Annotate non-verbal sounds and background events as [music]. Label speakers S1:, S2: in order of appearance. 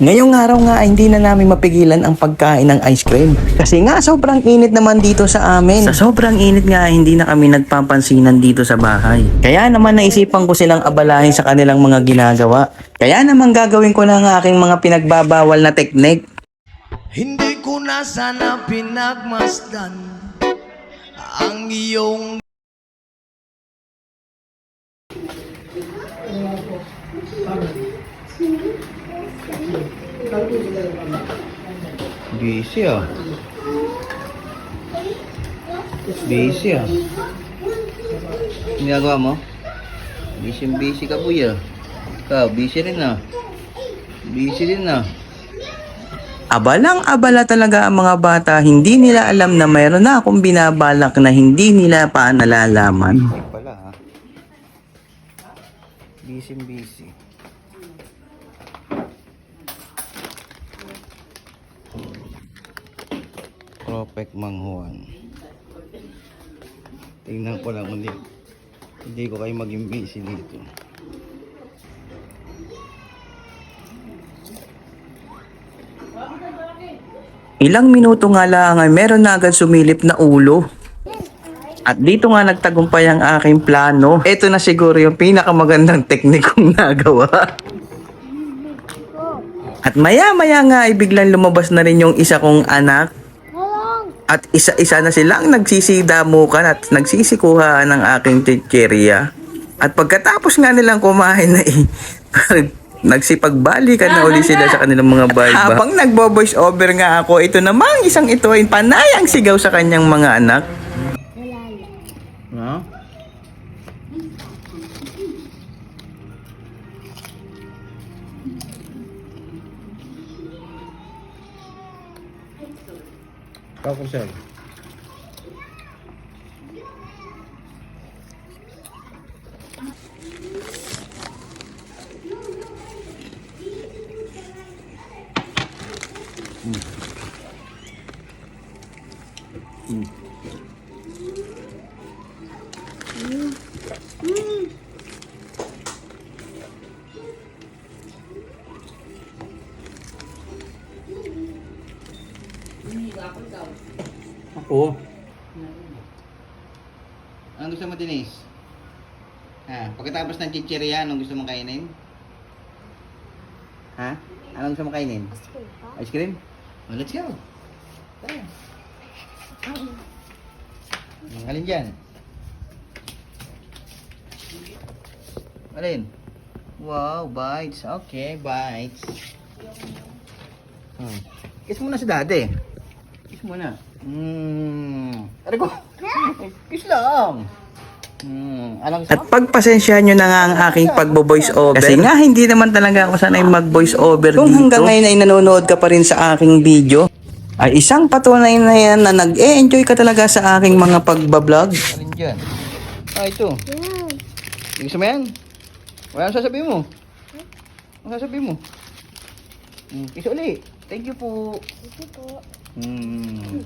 S1: Ngayong araw nga ay hindi na namin mapigilan ang pagkain ng ice cream. Kasi nga sobrang init naman dito sa amin. Sa sobrang init nga ay hindi na kami nagpapansinan dito sa bahay. Kaya naman naisipan ko silang abalahin sa kanilang mga ginagawa. Kaya naman gagawin ko na ang aking mga pinagbabawal na teknik.
S2: Hindi ko na sana pinagmasdan ang iyong
S1: Busy ah. Busy ah. Ginagawa mo? Busy busy ka buya. Ikaw, busy rin ah. Busy rin ah. Abalang abala talaga ang mga bata, hindi nila alam na mayroon na akong binabalak na hindi nila pa nalalaman. Pala ha. Busy busy. Propek Manghuan. Tingnan ko lang ulit. Hindi ko kayo maging busy dito. Ilang minuto nga lang ay meron na agad sumilip na ulo. At dito nga nagtagumpay ang aking plano. Ito na siguro yung pinakamagandang teknikong nagawa. At maya maya nga ay biglang lumabas na rin yung isa kong anak. At isa-isa na silang nagsisidamukan at nagsisikuhaan ng aking chicheria. At pagkatapos nga nilang kumain na eh, [laughs] nagsipagbalikan na uli sila sa kanilang mga barba. At habang nagbo-voice over nga ako, ito namang isang ito ay panay ang sigaw sa kanyang mga anak. No? Kako sir. Ako.
S3: Anong gusto mo, Denise? Ha? Pagkatapos ng chichirya, anong gusto mong kainin? Ha? Anong gusto mong kainin? Ice cream? Oh, let's go. Tara. Alin dyan? Alin? Wow, bites. Okay, bites. Hmm. Kiss muna si daddy. Kiss muna. Hmm. Aray ko. Kiss lang. Hmm. Anong
S1: At pagpasensyahan nyo na nga ang aking pagbo-voice over. Kasi nga hindi naman talaga ako sanay mag-voice over Kung dito. hanggang ngayon ay nanonood ka pa rin sa aking video, ay isang patunay na yan na nag-e-enjoy ka talaga sa aking mga pagbablog.
S3: Alin dyan? Ah, ito. Gusto mo yan? Wala ang sasabihin mo. Ano sasabihin mo? Hmm, kiss uli. Thank you po. Thank you po. Hmm.